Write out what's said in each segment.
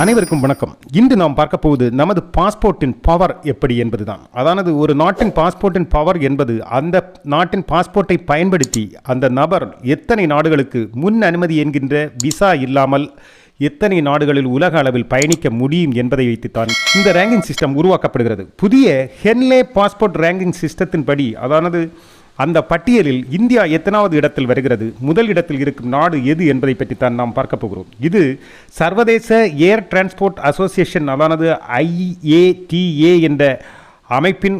அனைவருக்கும் வணக்கம். இன்று நாம் பார்க்க போவது நமது பாஸ்போர்ட்டின் பவர் எப்படி என்பதுதான். அதானது ஒரு நாட்டின் பாஸ்போர்ட்டின் பவர் என்பது அந்த நாட்டின் பாஸ்போர்ட்டை பயன்படுத்தி அந்த நபர் எத்தனை நாடுகளுக்கு முன் அனுமதி என்கின்ற விசா இல்லாமல் எத்தனை நாடுகளில் உலக அளவில் பயணிக்க முடியும் என்பதை வைத்துத்தான் இந்த ரேங்கிங் சிஸ்டம் உருவாக்கப்படுகிறது. புதிய ஹென்லே பாஸ்போர்ட் ரேங்கிங் சிஸ்டத்தின்படி அதானது அந்த பட்டியலில் இந்தியா எத்தனாவது இடத்தில் வருகிறது? முதல் இடத்தில் இருக்கும் நாடு எது என்பதை பற்றி தான் நாம் பார்க்க போகிறோம். இது சர்வதேச ஏர் டிரான்ஸ்போர்ட் அசோசியேஷன் அதானது ஐஏடிஏ என்ற அமைப்பின்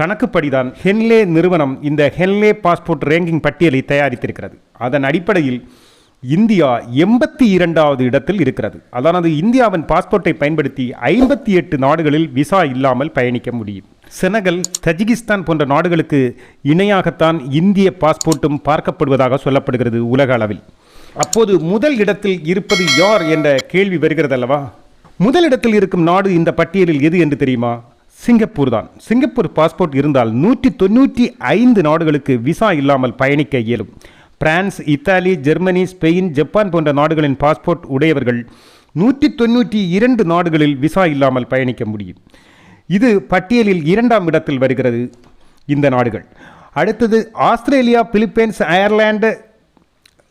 கணக்குப்படிதான் ஹென்லே நிறுவனம் இந்த ஹென்லே பாஸ்போர்ட் ரேங்கிங் பட்டியலை தயாரித்திருக்கிறது. அதன் அடிப்படையில் இந்தியா எண்பத்தி இரண்டாவது இடத்தில் இருக்கிறது. அதானது இந்தியாவின் பாஸ்போர்ட்டை பயன்படுத்தி ஐம்பத்தி எட்டு நாடுகளில் விசா இல்லாமல் பயணிக்க முடியும். செனகல் தஜிகிஸ்தான் போன்ற நாடுகளுக்கு இணையாகத்தான் இந்திய பாஸ்போர்ட்டும் பார்க்கப்படுவதாக சொல்லப்படுகிறது உலக அளவில். அப்போது முதல் இடத்தில் இருப்பது யார் என்ற கேள்வி வருகிறது அல்லவா முதல் இடத்தில் இருக்கும் நாடு இந்த பட்டியலில் எது என்று தெரியுமா? சிங்கப்பூர் தான். சிங்கப்பூர் பாஸ்போர்ட் இருந்தால் நூற்றி தொண்ணூற்றி ஐந்து நாடுகளுக்கு விசா இல்லாமல் பயணிக்க இயலும். France Italy Germany Spain Japan போன்ற நாடுகளின் பாஸ்போர்ட் உடையவர்கள் நூற்றி தொண்ணூற்றி இரண்டு நாடுகளில் விசா இல்லாமல் பயணிக்க முடியும். இது பட்டியலில் இரண்டாம் இடத்தில் வருகிறது இந்த நாடுகள். அடுத்தது Australia Philippines Ireland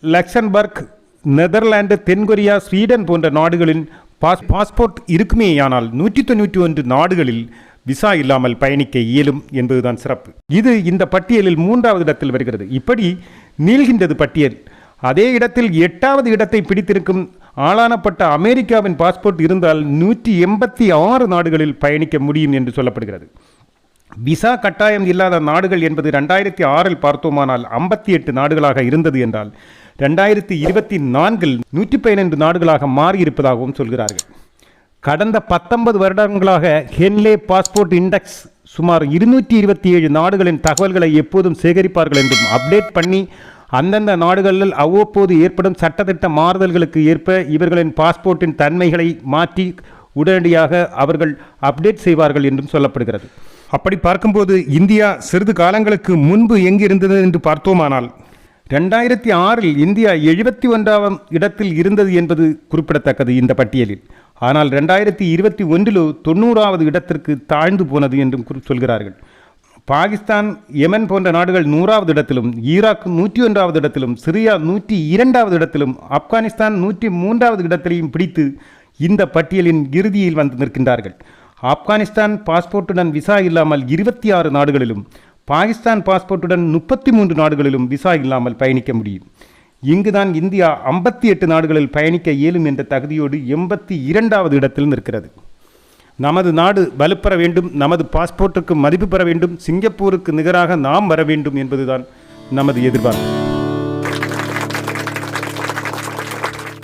Luxembourg Netherlands தென்கொரியா ஸ்வீடன் போன்ற நாடுகளின் பாஸ் பாஸ்போர்ட் இருக்குமேயானால் நூற்றி தொண்ணூற்றி ஒன்று நாடுகளில் விசா இல்லாமல் பயணிக்க இயலும் என்பதுதான் சிறப்பு. இது இந்த பட்டியலில் மூன்றாவது இடத்தில் வருகிறது. இப்படி நீள்கின்றது பட்டியல். அதே இடத்தில் எட்டாவது இடத்தை பிடித்திருக்கும் ஆளானப்பட்ட அமெரிக்காவின் பாஸ்போர்ட் இருந்தால் நூற்றி எண்பத்தி ஆறு நாடுகளில் பயணிக்க முடியும் என்று சொல்லப்படுகிறது. விசா கட்டாயம் இல்லாத நாடுகள் என்பது ரெண்டாயிரத்தி ஆறில் பார்த்தோமானால் ஐம்பத்தி எட்டு நாடுகளாக இருந்தது என்றால் ரெண்டாயிரத்தி இருபத்தி நான்கில் நூற்றி பதினெண்டு நாடுகளாக மாறியிருப்பதாகவும் சொல்கிறார்கள். கடந்த பத்தொன்பது வருடங்களாக ஹென்லே பாஸ்போர்ட் இண்டெக்ஸ் சுமார் இருநூற்றி இருபத்தி ஏழு நாடுகளின் தகவல்களை எப்போதும் சேகரிப்பார்கள் என்றும் அப்டேட் பண்ணி அந்தந்த நாடுகளில் அவ்வப்போது ஏற்படும் சட்டத்திட்ட மாறுதல்களுக்கு ஏற்ப இவர்களின் பாஸ்போர்ட்டின் தன்மைகளை மாற்றி உடனடியாக அவர்கள் அப்டேட் செய்வார்கள் என்றும் சொல்லப்படுகிறது. அப்படி பார்க்கும்போது இந்தியா சிறிது காலங்களுக்கு முன்பு எங்கிருந்தது என்று பார்த்தோமானால் ரெண்டாயிரத்தி ஆறில் இந்தியா எழுபத்தி ஒன்றாம் இடத்தில் இருந்தது என்பது குறிப்பிடத்தக்கது இந்த பட்டியலில். ஆனால் ரெண்டாயிரத்தி இருபத்தி ஒன்றிலோ தொண்ணூறாவது இடத்திற்கு தாழ்ந்து போனது என்றும் குறி- சொல்கிறார்கள். பாகிஸ்தான் யமன் போன்ற நாடுகள் நூறாவது இடத்திலும் ஈராக் நூற்றி ஒன்றாவது இடத்திலும் சிரியா நூற்றி இரண்டாவது இடத்திலும் ஆப்கானிஸ்தான் நூற்றி மூன்றாவது இடத்திலையும் பிடித்து இந்த பட்டியலின் இறுதியில் வந்து நிற்கின்றார்கள். ஆப்கானிஸ்தான் பாஸ்போர்ட்டுடன் விசா இல்லாமல் இருபத்தி ஆறு நாடுகளிலும் பாகிஸ்தான் பாஸ்போர்ட்டுடன் முப்பத்தி மூன்று நாடுகளிலும் விசா இல்லாமல் பயணிக்க முடியும். இங்குதான் இந்தியா ஐம்பத்தி எட்டு நாடுகளில் பயணிக்க இயலும் என்ற தகுதியோடு எண்பத்தி இரண்டாவது இடத்தில் நிற்கிறது. நமது நாடு வலுப்பெற வேண்டும் நமது பாஸ்போர்ட்டுக்கு மதிப்பு பெற வேண்டும் சிங்கப்பூருக்கு நிகராக நாம் வர வேண்டும் என்பதுதான் நமது எதிர்பார்ப்பு.